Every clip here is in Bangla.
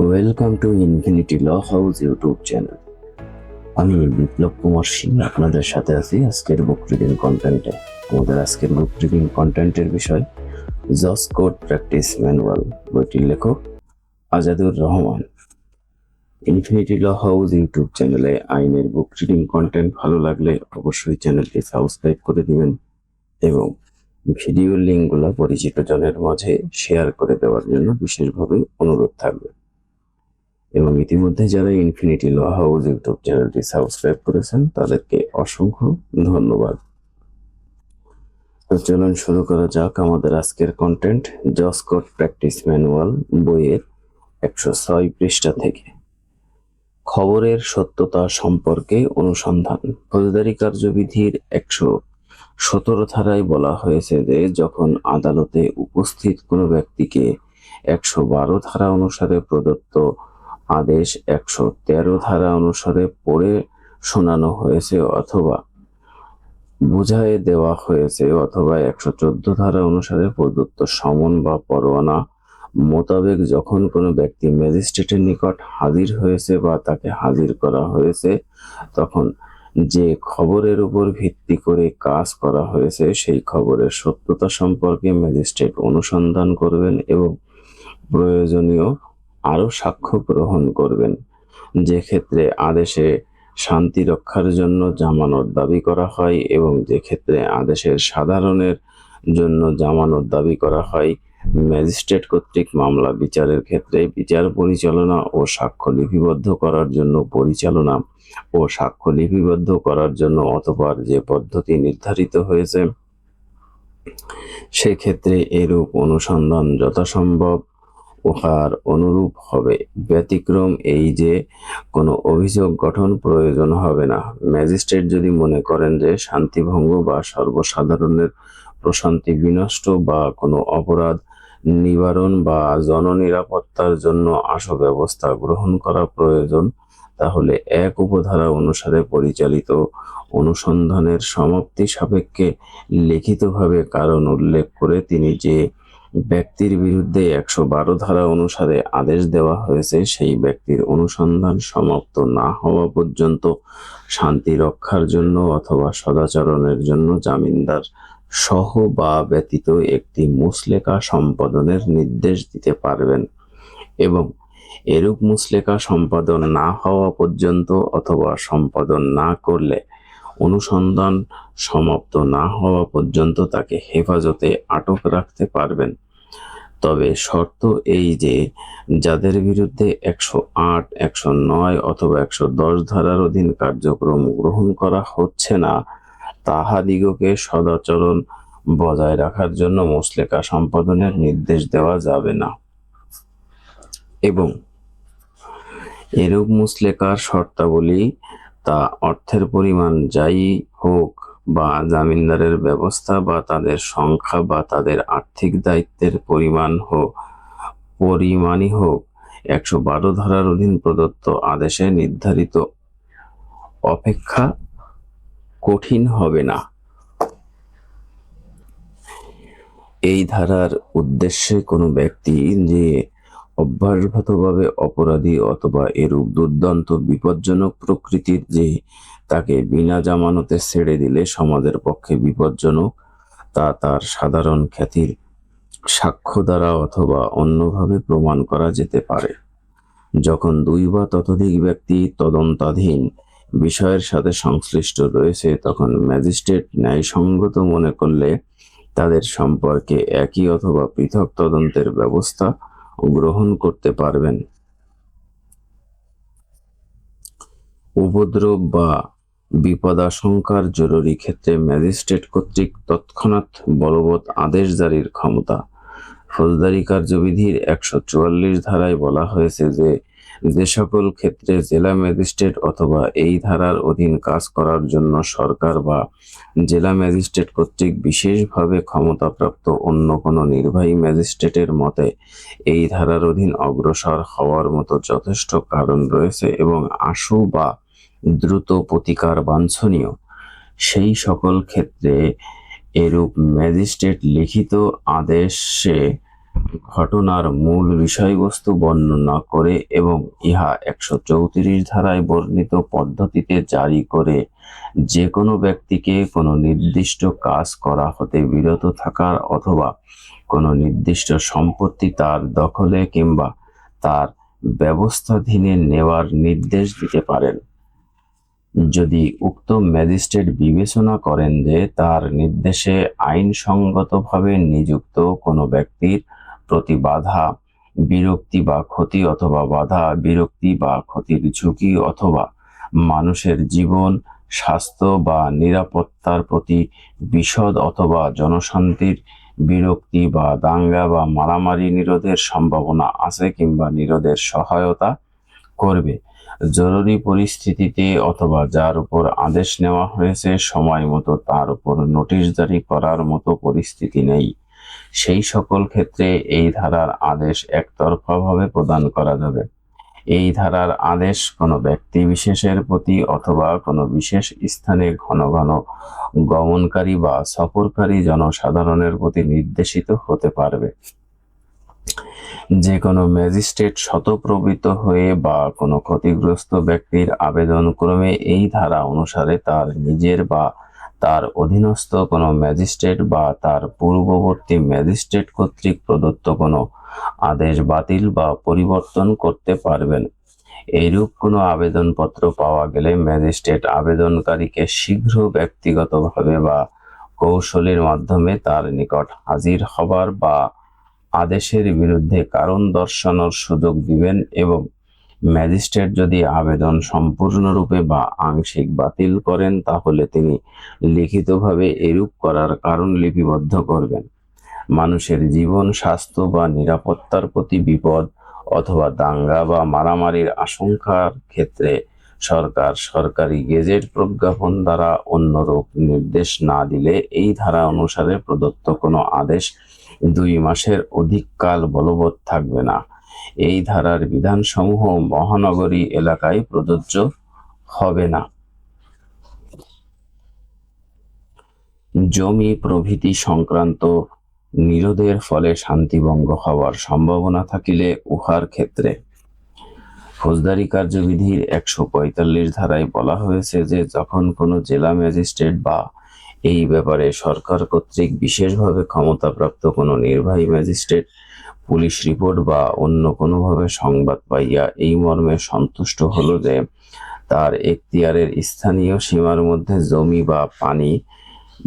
Welcome to infinity law house YouTube channel আমি বিপ্লব কুমার সিং, আপনাদের সাথে আছি আজকের বুক রিডিং কন্টেন্টে আমাদের আজকের বুক রিডিং কন্টেন্টের বিষয় জস কোড প্র্যাকটিস ম্যানুয়াল বইটির লেখক Azadur Rahman. Infinity law house YouTube চ্যানেলে আইনের বুক রিডিং কন্টেন্ট ভালো লাগলে অবশ্যই চ্যানেলটি সাবস্ক্রাইব করে দিবেন এবং ভিডিও লিঙ্কগুলো পরিচিত জনের মাঝে শেয়ার করে দেওয়ার জন্য বিশেষভাবে অনুরোধ থাকবে। এবং ইতিমধ্যে যারা ইনফিনিটি ল হাউস ইউটিউব চ্যানেলটি সাবস্ক্রাইব করেছেন, তাদেরকে অসংখ্য ধন্যবাদ। চলুন শুরু করা যাক আমাদের আজকের কন্টেন্ট জসকট প্র্যাকটিস ম্যানুয়াল বইয়ের একশো ছয় পৃষ্ঠা থেকে। খবরের সত্যতা সম্পর্কে অনুসন্ধান। ফৌজদারি কার্যবিধির একশো সতেরো ধারায় বলা হয়েছে যে, যখন আদালতে উপস্থিত কোনো ব্যক্তিকে একশো বারো ধারা অনুসারে প্রদত্ত আদেশ একশো তেরো ধারা অনুসারে পড়ে শোনানো হয়েছে অথবা বুঝায় দেওয়া হয়েছে অথবা একশো চোদ্দ ধারা অনুসারে প্রদত্ত সমন বা পরোয়ানা মোতাবেক যখন কোনো ব্যক্তি ম্যাজিস্ট্রেটের নিকট হাজির হয়েছে বা তাকে হাজির করা হয়েছে, তখন যে খবরের উপর ভিত্তি করে কাজ করা হয়েছে সেই খবরের সত্যতা সম্পর্কে ম্যাজিস্ট্রেট অনুসন্ধান করবেন এবং প্রয়োজনীয় আরও সাক্ষ্য গ্রহণ করবেন। যে ক্ষেত্রে আদেশে শান্তি রক্ষার জন্য জামানত দাবি করা হয় এবং যে ক্ষেত্রে আদেশের সাধারণের জন্য জামানত দাবি করা হয়, ম্যাজিস্ট্রেট কর্তৃক মামলা বিচারের ক্ষেত্রে বিচার পরিচালনা ও সাক্ষ্য লিপিবদ্ধ করার জন্য পরিচালনা ও সাক্ষ্য লিপিবদ্ধ করার জন্য অতপর যে পদ্ধতি নির্ধারিত হয়েছে, সেক্ষেত্রে এরূপ অনুসন্ধান যথাসম্ভব। উহার অনুরূপ হবে। ব্যতিক্রম এই যে, কোনো অভিযোগ গঠন প্রয়োজন হবে না। ম্যাজিস্ট্রেট যদি মনে করেন যে, শান্তিভঙ্গ বা সর্বসাধারণের প্রশান্তি বিনষ্ট বা কোনো অপরাধ নিবারণ বা জননিরাপত্তার জন্য আশু ব্যবস্থা গ্রহণ করা প্রয়োজন, তাহলে এক উপধারা অনুসারে পরিচালিত অনুসন্ধানের সমাপ্তি সাপেক্ষে লিখিতভাবে কারণ উল্লেখ করে তিনি যে ব্যক্তির বিরুদ্ধে একশো বারো ধারা অনুসারে আদেশ দেওয়া হয়েছে, সেই ব্যক্তির অনুসন্ধান সমাপ্ত না হওয়া পর্যন্ত শান্তি রক্ষার জন্য অথবা সদাচরণের জন্য জামিনদার সহ বা ব্যতীত একটি মুসলেকা সম্পাদনের নির্দেশ দিতে পারবেন এবং এরূপ মুসলেকা সম্পাদন না হওয়া পর্যন্ত অথবা সম্পাদন না করলে অনুসন্ধান সমাপ্ত না হওয়া পর্যন্ত তাকে হেফাজতে আটক রাখতে পারবেন। তবে শর্ত এই যে, যাদের বিরুদ্ধে একশো আট, একশো নয় অথবা একশো দশ ধারার অধীন কার্যক্রম গ্রহণ করা হচ্ছে না, তাহাদিগকে সদাচরণ বজায় রাখার জন্য মুসলেকা সম্পাদনের নির্দেশ দেওয়া যাবে না। এবং এরূপ মুসলেকার শর্তাবলী তা অর্থের পরিমাণ যাই হোক বা জামিনদারের ব্যবস্থা বা তাদের সংখ্যা বা তাদের আর্থিক দায়িত্বের পরিমাণ হোক, পরিমাণই হোক, একশো বারো ধারার অধীন প্রদত্ত আদেশে নির্ধারিত অপেক্ষা কঠিন হবে না। এই ধারার উদ্দেশ্যে কোনো ব্যক্তি যে অভ্যাসগতভাবে অপরাধী অথবা এরূপ দুর্দান্ত বিপজ্জনক প্রকৃতির যে তাকে বিনা জামানতে ছেড়ে দিলে সমাজের পক্ষে বিপজ্জনক, তা তার সাধারণ খ্যাতির সাক্ষ্য দ্বারা অথবা অন্যভাবে প্রমাণ করা যেতে পারে। যখন দুই বা ততোধিক ব্যক্তি তদন্তাধীন বিষয়ের সাথে সংশ্লিষ্ট রয়েছে, তখন ম্যাজিস্ট্রেট ন্যায়সঙ্গত মনে করলে তাদের সম্পর্কে একই অথবা পৃথক তদন্তের ব্যবস্থা গ্রহণ করতে পারবেন। উপদ্রব বা বিপদাশঙ্কার জরুরি ক্ষেত্রে ম্যাজিস্ট্রেট কর্তৃক তৎক্ষণাৎ বলবৎ আদেশ জারির ক্ষমতা। ফৌজদারি কার্যবিধির একশো চুয়াল্লিশ ধারায় বলা হয়েছে যে যে সকল ক্ষেত্রে জেলা ম্যাজিস্ট্রেট অথবা এই ধারার অধীন কাজ করার জন্য সরকার বা জেলা ম্যাজিস্ট্রেট কর্তৃক বিশেষভাবে ক্ষমতাপ্রাপ্ত অন্য কোনো নির্বাহী ম্যাজিস্ট্রেটের মতে, এই ধারার অধীন অগ্রসর হওয়ার মতো যথেষ্ট কারণ রয়েছে এবং আশু বা দ্রুত প্রতিকার বাঞ্ছনীয়। সেই সকল ক্ষেত্রে এরূপ ম্যাজিস্ট্রেট লিখিত আদেশে ঘটনার মূল বিষয়বস্তু বর্ণনা করে এবং ইহা একশো চৌত্রিশ ধারায় বর্ণিত পদ্ধতিতে জারি করে যে কোনো ব্যক্তিকে কোনো নির্দিষ্ট কাজ করা হতে বিরত থাকার অথবা কোনো নির্দিষ্ট সম্পত্তি তার দখলে কিংবা তার ব্যবস্থাধীনে নেওয়ার নির্দেশ দিতে পারেন। যদি উক্ত ম্যাজিস্ট্রেট বিবেচনা করেন যে তার নির্দেশে আইনসঙ্গতভাবে নিযুক্ত কোনো ব্যক্তির প্রতি বাধা বিরক্তি বা ক্ষতি অথবা বাধা বিরক্তি বা ক্ষতির ঝুঁকি অথবা মানুষের জীবন, স্বাস্থ্য বা নিরাপত্তার প্রতি বিশদ অথবা জনশান্তির বিরক্তি বা দাঙ্গা বা মারামারি নিরোধের সম্ভাবনা আছে কিংবা নিরোধের সহায়তা করবে। জরুরি পরিস্থিতিতে অথবা যার উপর আদেশ নেওয়া হয়েছে, সময় মতো তার উপর নোটিশ জারি করার মতো পরিস্থিতি নেই। সেই সকল ক্ষেত্রে এই ধারার আদেশ একতরফাভাবে প্রদান করা যাবে। এই ধারার আদেশ কোনো ব্যক্তি বিশেষের প্রতি অথবা কোনো বিশেষ স্থানে ঘন ঘন গমনকারী বা সফরকারী জনসাধারণের প্রতি নির্দেশিত হতে পারবে। যে কোনো ম্যাজিস্ট্রেট শতপ্রবৃত্ত হয়ে বা কোনো ক্ষতিগ্রস্ত ব্যক্তির আবেদন ক্রমে এই ধারা অনুসারে তার নিজের বা তার অধীনস্থ কোনো ম্যাজিস্ট্রেট বা তার পূর্ববর্তী ম্যাজিস্ট্রেট কর্তৃক প্রদত্ত কোনো আদেশ বাতিল বা পরিবর্তন করতে পারবেন। এইরূপ কোনো আবেদনপত্র পাওয়া গেলে ম্যাজিস্ট্রেট আবেদনকারীকে শীঘ্র ব্যক্তিগতভাবে বা কৌশলের মাধ্যমে তার নিকট হাজির হবার বা আদেশের বিরুদ্ধে কারণ দর্শানোর সুযোগ দিবেন এবং ম্যাজিস্ট্রেট যদি আবেদন সম্পূর্ণরূপে বা আংশিক বাতিল করেন, তাহলে তিনি লিখিতভাবে এরূপ করার কারণ লিপিবদ্ধ করবেন। মানুষের জীবন, স্বাস্থ্য বা নিরাপত্তার প্রতি বিপদ অথবা দাঙ্গা বা মারামারির আশঙ্কার ক্ষেত্রে সরকার সরকারি গেজেট প্রজ্ঞাপন দ্বারা অন্যরূপ নির্দেশ না দিলে এই ধারা অনুসারে প্রদত্ত কোনো আদেশ দুই মাসের অধিক কাল বলবৎ থাকবে না। এই ধারার বিধানসমূহ মহানগরী এলাকায় প্রযোজ্য হবে না। জমি প্রভৃতি সংক্রান্ত নিরোধের ফলে শান্তিভঙ্গ হওয়ার সম্ভাবনা থাকিলে উহার ক্ষেত্রে। ফৌজদারি কার্যবিধির একশো পঁয়তাল্লিশ ধারায় বলা হয়েছে যে, যখন কোনো জেলা ম্যাজিস্ট্রেট বা এই ব্যাপারে সরকার কর্তৃক বিশেষভাবে ক্ষমতাপ্রাপ্ত কোনো নির্বাহী ম্যাজিস্ট্রেট পুলিশ রিপোর্ট বা অন্য কোনোভাবে সংবাদ পাইয়া এই মর্মে সন্তুষ্ট হলো যে, তার এখতিয়ারের স্থানীয় সীমার মধ্যে জমি বা পানি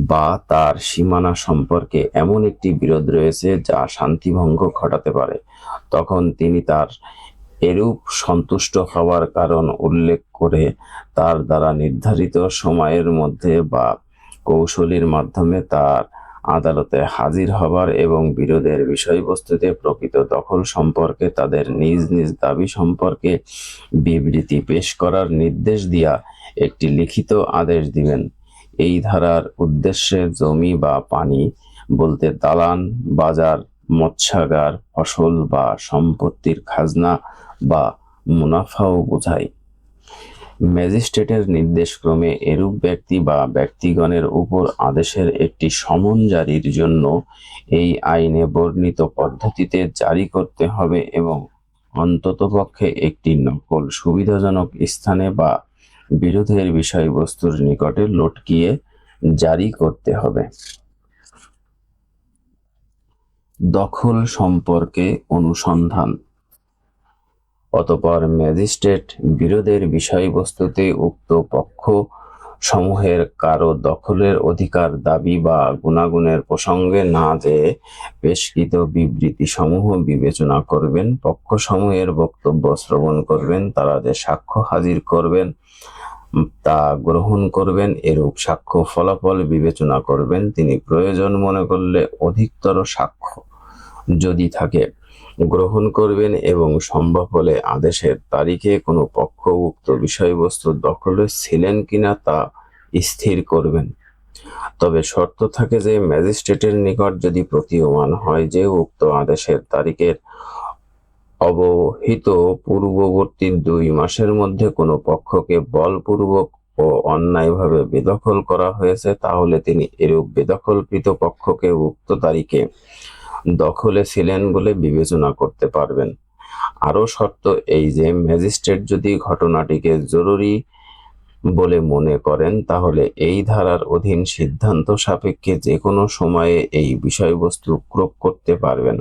বা তার সীমানা সম্পর্কে এমন একটি বিরোধ রয়েছে যা শান্তিভঙ্গ ঘটাতে পারে। তখন তিনি তার এরূপ সন্তুষ্ট হওয়ার কারণ উল্লেখ করে তার দ্বারা নির্ধারিত সময়ের মধ্যে বা কৌশলীর মাধ্যমে তার আদালতে হাজির হবার এবং বিরোধের বিষয়বস্তুতে প্রকৃত দখল সম্পর্কে তাদের নিজ নিজ দাবি সম্পর্কে বিবৃতি পেশ করার নির্দেশ দিয়া একটি লিখিত আদেশ দিবেন। এই ধারার উদ্দেশ্যে জমি বা পানি বলতে দালান, বাজার, মৎস্যাগার, ফসল বা সম্পত্তির খাজনা বা মুনাফাও বোঝায়। ম্যাজিস্ট্রেটের নির্দেশক্রমে এরূপ ব্যক্তি বা ব্যক্তিগণের উপর আদেশের একটি সমন জারির জন্য এই আইনে বর্ণিত পদ্ধতিতে জারি করতে হবে এবং অন্ততপক্ষে একটি নকল সুবিধাজনক স্থানে বা বিরোধের বিষয়বস্তুর নিকটে লটকিয়ে জারি করতে হবে। দখল সম্পর্কে অনুসন্ধান অতপর ম্যাজিস্ট্রেট বিরোধের বিষয়বস্তুতে উক্ত পক্ষ সমূহের কারও দখলের অধিকার দাবি বা গুণাগুণের প্রসঙ্গে না যে পেশকৃত বিবৃতি সমূহ বিবেচনা করবেন পক্ষ সমূহের বক্তব্য শ্রবণ করবেন, তারা যে সাক্ষ্য হাজির করবেন তা গ্রহণ করবেন, এরূপ সাক্ষ্য ফলাফল বিবেচনা করবেন, তিনি প্রয়োজন মনে করলে অধিকতর সাক্ষ্য যদি থাকে। গ্রহণ করবেন এবং সম্ভব হলে আদেশের তারিখে কোনো পক্ষ উক্ত বিষয়বস্তু দখলে ছিলেন কিনা তা স্থির করবেন। তবে শর্ত থাকে যে ম্যাজিস্ট্রেটের নিকট যদি প্রতীয়মান হয় যে উক্ত আদেশের তারিখের অবহিত পূর্ববর্তী দুই মাসের মধ্যে কোনো পক্ষকে বলপূর্বক ও অন্যায়ভাবে বেদখল করা হয়েছে, তাহলে তিনি এরূপ বেদখলকৃত পক্ষকে উক্ত তারিখে দখলে ছিলেন বলে বিবেচনা করতে পারবেন। আরও শর্ত এই যে, ম্যাজিস্ট্রেট যদি ঘটনাটিকে জরুরি বলে মনে করেন, তাহলে এই ধারার অধীন সিদ্ধান্ত সাপেক্ষে যে কোনো সময়ে এই বিষয়বস্তু ক্রোক করতে পারবেন।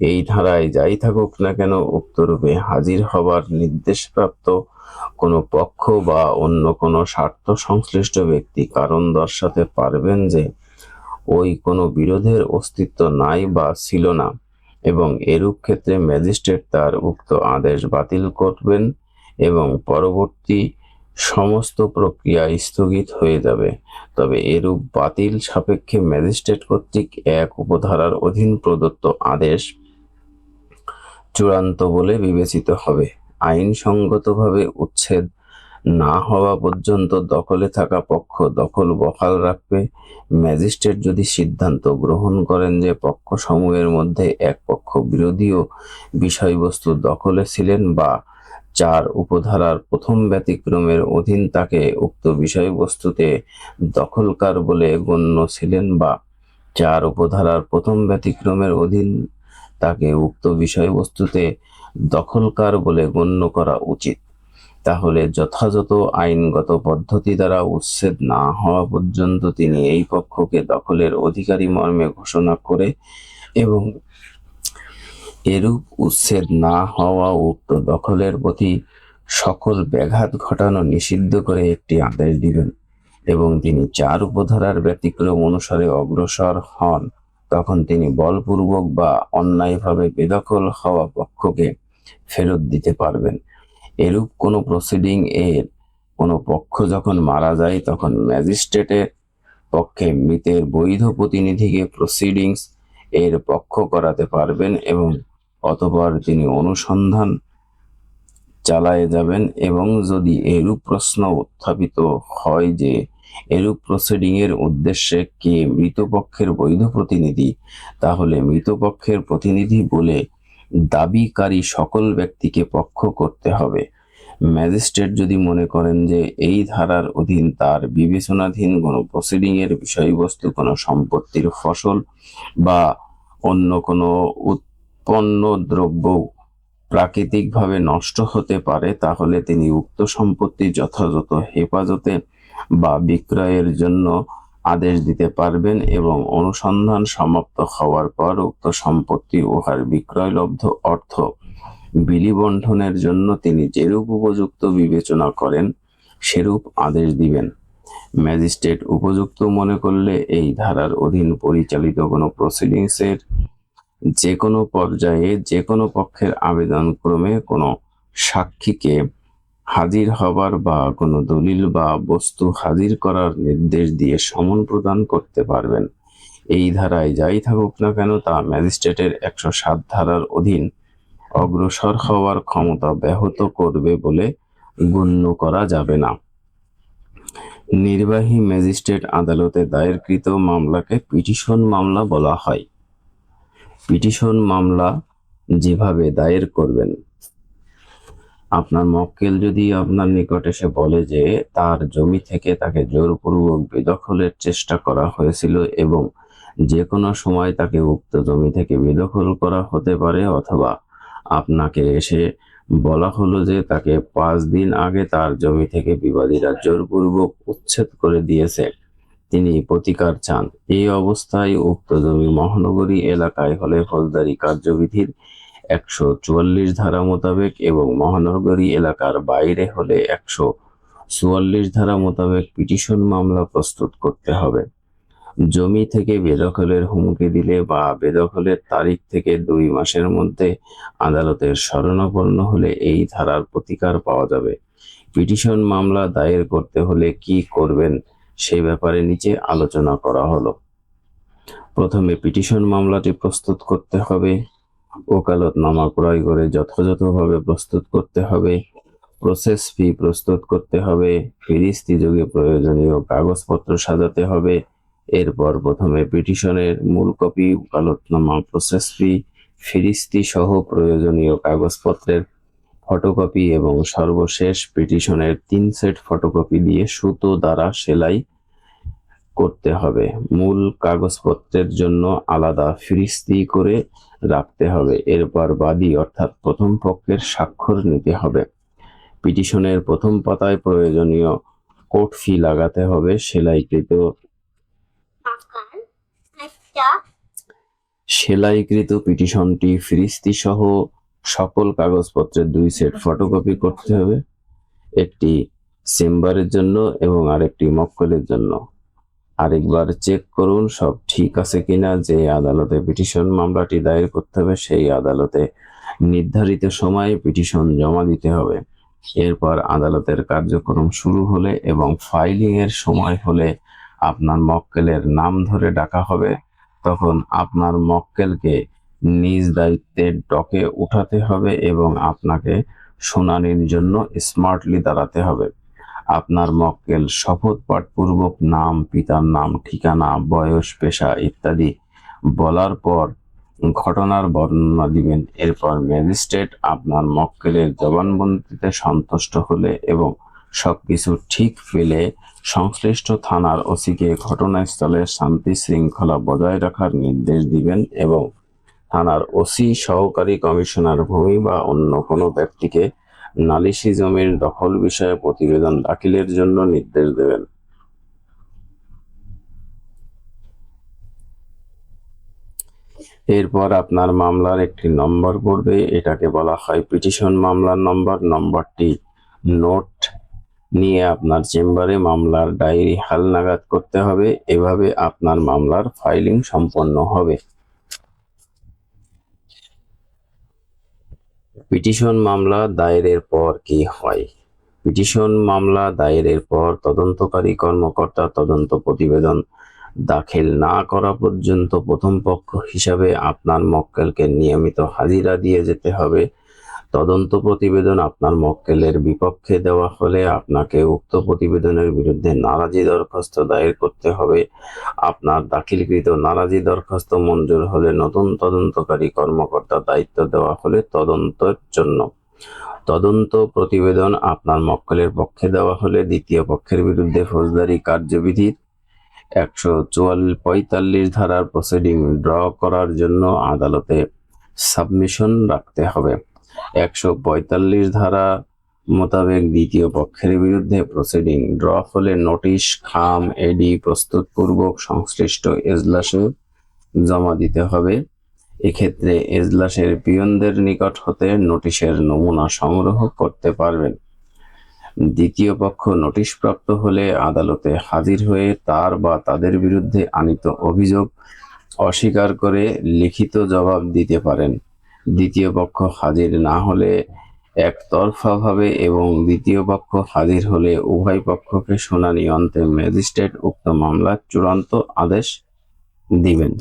এই ধারায় যাই থাকুক না কেন, উক্তরূপে হাজির হবার নির্দেশপ্রাপ্ত কোনো পক্ষ বা অন্য কোনো স্বার্থ সংশ্লিষ্ট ব্যক্তি কারণ দর্শাতে পারবেন যে ওই কোনো বিরোধের অস্তিত্ব নাই বা ছিল না, এবং এরূপ ক্ষেত্রে ম্যাজিস্ট্রেট তার উক্ত আদেশ বাতিল করবেন এবং পরবর্তী সমস্ত প্রক্রিয়া স্থগিত হয়ে যাবে। তবে এরূপ বাতিল সাপেক্ষে ম্যাজিস্ট্রেট কর্তৃক এক উপধারার অধীন প্রদত্ত আদেশ চূড়ান্ত বলে বিবেচিত হবে। আইনসঙ্গতভাবে উচ্ছেদ না হওয়া পর্যন্ত দখলে থাকা পক্ষ দখল বহাল রাখবে। ম্যাজিস্ট্রেট যদি সিদ্ধান্ত গ্রহণ করেন যে পক্ষ সমূহের মধ্যে এক পক্ষ বিরোধীয় বিষয়বস্তু দখলে ছিলেন বা চার উপধারার প্রথম ব্যতিক্রমের অধীন তাকে উক্ত বিষয়বস্তুতে দখলকার বলে গণ্য ছিলেন বা চার উপধারার প্রথম ব্যতিক্রমের অধীন তাকে উক্ত বিষয়বস্তুতে দখলকার বলে গণ্য করা উচিত। তাহলে যথাযথ আইনগত পদ্ধতি দ্বারা উচ্ছেদ না হওয়া পর্যন্ত তিনি এই পক্ষকে দখলের অধিকারী মর্মে ঘোষণা করে এবং এরূপ উচ্ছেদ না হওয়া উক্ত দখলের প্রতি সকল ব্যাঘাত ঘটানো নিষিদ্ধ করে একটি আদেশ দিবেন এবং তিনি চার উপধারার ব্যতিক্রম অনুসারে অগ্রসর হন। তখন তিনি বলপূর্বক বা অন্যায়ভাবে বেদখল হওয়া পক্ষকে ফেরত দিতে পারবেন। এরূপ কোনো প্রসিডিং এর কোনো পক্ষ যখন মারা যায়, তখন ম্যাজিস্ট্রেটের পক্ষে মৃতের বৈধ প্রতিনিধিকে প্রসিডিংস এর পক্ষ করাতে পারবেন এবং অতপর তিনি অনুসন্ধান চালায়ে যাবেন এবং যদি এরূপ প্রশ্ন উত্থাপিত হয় যে এরূপ প্রসিডিং এর উদ্দেশ্যে কে মৃতপক্ষের বৈধ প্রতিনিধি, তাহলে মৃতপক্ষের প্রতিনিধি বলে দাবিকারী সকল ব্যক্তিকে পক্ষ করতে হবে। ম্যাজিস্ট্রেট যদি মনে করেন যে এই ধারার অধীন তার বিবেচনাধীন কোনো প্রসিডিং এর বিষয়বস্তু, কোনো সম্পত্তির ফসল বা অন্য কোনো উৎপন্ন দ্রব্য প্রাকৃতিকভাবে নষ্ট হতে পারে, তাহলে তিনি উক্ত সম্পত্তি যথাযথ হেফাজতে বা বিক্রয়ের জন্য আদেশ দিতে পারবেন এবং অনুসন্ধান সমাপ্ত হওয়ার পর উক্ত সম্পত্তি উহার বিক্রয়লব্ধ অর্থ বিলিবন্ধনের জন্য তিনি যেরূপ উপযুক্ত বিবেচনা করেন, সেরূপ আদেশ দিবেন। ম্যাজিস্ট্রেট উপযুক্ত মনে করলে এই ধারার অধীন পরিচালিত কোনো প্রসিডিংসের যে কোনো পর্যায়ে, যে কোনো পক্ষের আবেদন ক্রমে কোনো সাক্ষীকে হাজির হবার বা কোনো দলিল বা বস্তু হাজির করার নির্দেশ দিয়ে সমন প্রদান করতে পারবেন। এই ধারায় যাই থাকুক না কেন তা ম্যাজিস্ট্রেটের একশো সাত ধারার অধীন অগ্রসর হওয়ার ক্ষমতা ব্যাহত করবে বলে গণ্য করা যাবে না। নির্বাহী ম্যাজিস্ট্রেট আদালতে দায়েরকৃত মামলাকে পিটিশন মামলা বলা হয়। পিটিশন মামলা যেভাবে দায়ের করবেন আপনার মক্কেল যদি আপনার নিকট এসে বলে যে তার জমি থেকে তাকে জোরপূর্বক বেদখলের চেষ্টা করা হয়েছিল এবং যে কোনো সময় তাকে উক্ত জমি থেকে বেদখল করা হতে পারে অথবা আপনাকে এসে বলা হলো যে তাকে পাঁচ দিন আগে তার জমি থেকে বিবাদীরা জোরপূর্বক উচ্ছেদ করে দিয়েছে। তিনি প্রতিকার চান। এই অবস্থায় উক্ত জমি মহানগরী এলাকায় হলে ফৌজদারি কার্যবিধির একশো চুয়াল্লিশ ধারা মোতাবেক এবং মহানগরী এলাকার বাইরে হলে একশো চুয়াল্লিশ ধারা মোতাবেক পিটিশন মামলা প্রস্তুত করতে হবে। জমি থেকে বেদখলের হুমকি দিলে বা বেদখলের তারিখ থেকে দুই মাসের মধ্যে আদালতের শরণাপন্ন হলে এই ধারার প্রতিকার পাওয়া যাবে। পিটিশন মামলা দায়ের করতে হলে কি করবেন সে ব্যাপারে নিচে আলোচনা করা হলো। প্রথমে পিটিশন মামলাটি প্রস্তুত করতে হবে। ওকালতনামা ক্রয় করে যথাযথভাবে প্রস্তুত করতে হবে। প্রসেস ফি প্রস্তুত করতে হবে। ফিরিস্তি যোগে প্রয়োজনীয় কাগজপত্র সাজাতে হবে। এরপর প্রথমে পিটিশনের মূল কপি, ওকালতনামা প্রসেস ফি ফিরিস্তি সহ প্রয়োজনীয় কাগজপত্রের ফটোকপি এবং সর্বশেষ পিটিশনের তিন সেট ফটোকপি দিয়ে সুতো দ্বারা সেলাই করতে হবে। মূল কাগজপত্রের জন্য আলাদা ফিরিস্তি করে রাখতে হবে। এরপর বাদী, অর্থাৎ প্রথম পক্ষের স্বাক্ষর নিতে হবে। পিটিশনের প্রথম পাতায় প্রয়োজনীয় কোর্ট ফি লাগাতে হবে। সেলাইকৃত সেলাইকৃত পিটিশনটি ফিরিস্তি সহ সকল কাগজপত্রের দুই সেট ফটোকপি করতে হবে। একটি চেম্বারের জন্য এবং আরেকটি মক্কলের জন্য। আরেকবার চেক করুন, সব ঠিক আছে কিনা? যে আদালতে পিটিশন মামলাটি দায়ের করতে হবে, সেই আদালতে নির্ধারিত সময়ে পিটিশন জমা দিতে হবে। এরপর আদালতের কার্যক্রম শুরু হলে এবং ফাইলিং এর সময় হলে আপনার মক্কেলের নাম ধরে ডাকা হবে। তখন আপনার মক্কেলকে নিজ দায়িত্বের ডকে উঠাতে হবে এবং আপনাকে শুনানির জন্য স্মার্টলি দাঁড়াতে হবে। আপনার মক্কেল শপথ পাঠপূর্বক নাম, পিতার নাম, ঠিকানা, বয়স, পেশা ইত্যাদি বলার পর ঘটনার বর্ণনা দিবেন। এরপর ম্যাজিস্ট্রেট আপনার মক্কেলের জবানবন্দিতে সন্তুষ্ট হলে এবং সবকিছু ঠিক পেলে সংশ্লিষ্ট থানার ওসিকে ঘটনাস্থলে শান্তি শৃঙ্খলা বজায় রাখার নির্দেশ দিবেন এবং থানার ওসি, সহকারী কমিশনার ভূমি বা অন্য কোনো ব্যক্তিকে নালিশি জমির দখল বিষয়ে প্রতিবেদন দাখিলের জন্য নির্দেশ দেবেন। এরপর আপনার মামলার একটি নম্বর পড়বে, এটাকে বলা হয় পিটিশন মামলার নম্বর। নম্বরটি নোট নিয়ে আপনার চেম্বারে মামলার ডায়েরি হালনাগাদ করতে হবে। এভাবে আপনার মামলার ফাইলিং সম্পন্ন হবে। পিটিশন মামলা দায়েরের পর কি হয়? পিটিশন মামলা দায়েরের পর তদন্তকারী কর্মকর্তা তদন্ত প্রতিবেদন দাখিল না করা পর্যন্ত প্রথম পক্ষ হিসাবে আপনার মক্কেলকে নিয়মিত হাজিরা দিয়ে যেতে হবে। তদন্ত প্রতিবেদন আপনার মক্কেলের বিপক্ষে দেওয়া হলে আপনাকে উক্ত প্রতিবেদনের বিরুদ্ধে নারাজি দরখাস্ত দায়ের করতে হবে। আপনার দাখিলকৃত নারাজি দরখাস্ত মঞ্জুর হলে নতুন তদন্তকারী কর্মকর্তা দায়িত্ব দেওয়া হলে তদন্তের জন্য। তদন্ত প্রতিবেদন আপনার মক্কেলের পক্ষে দেওয়া হলে দ্বিতীয় পক্ষের বিরুদ্ধে ফৌজদারি কার্যবিধির একশো চুয়াল্লিশ পঁয়তাল্লিশ ধারার প্রসিডিং ড্র করার জন্য আদালতে সাবমিশন রাখতে হবে। একশো পঁয়তাল্লিশ ধারা মোতাবেক দ্বিতীয় পক্ষের বিরুদ্ধে প্রসিডিং ড্র হলে নোটিশ খাম এডি প্রস্তুতপূর্বক সংশ্লিষ্ট এজলাসে জমা দিতে হবে। এক্ষেত্রে এজলাসের পিয়নদের নিকট হতে নোটিশের নমুনা সংগ্রহ করতে পারবেন। দ্বিতীয় পক্ষ নোটিশ প্রাপ্ত হলে আদালতে হাজির হয়ে তার বা তাদের বিরুদ্ধে আনিত অভিযোগ অস্বীকার করে লিখিত জবাব দিতে পারেন। দ্বিতীয় পক্ষ হাজির না হলে একতরফাভাবে এবং দ্বিতীয় পক্ষ হাজির হলে উভয় পক্ষকে শুনানি অন্তে ম্যাজিস্ট্রেট উক্ত মামলার চূড়ান্ত আদেশ দিবেন।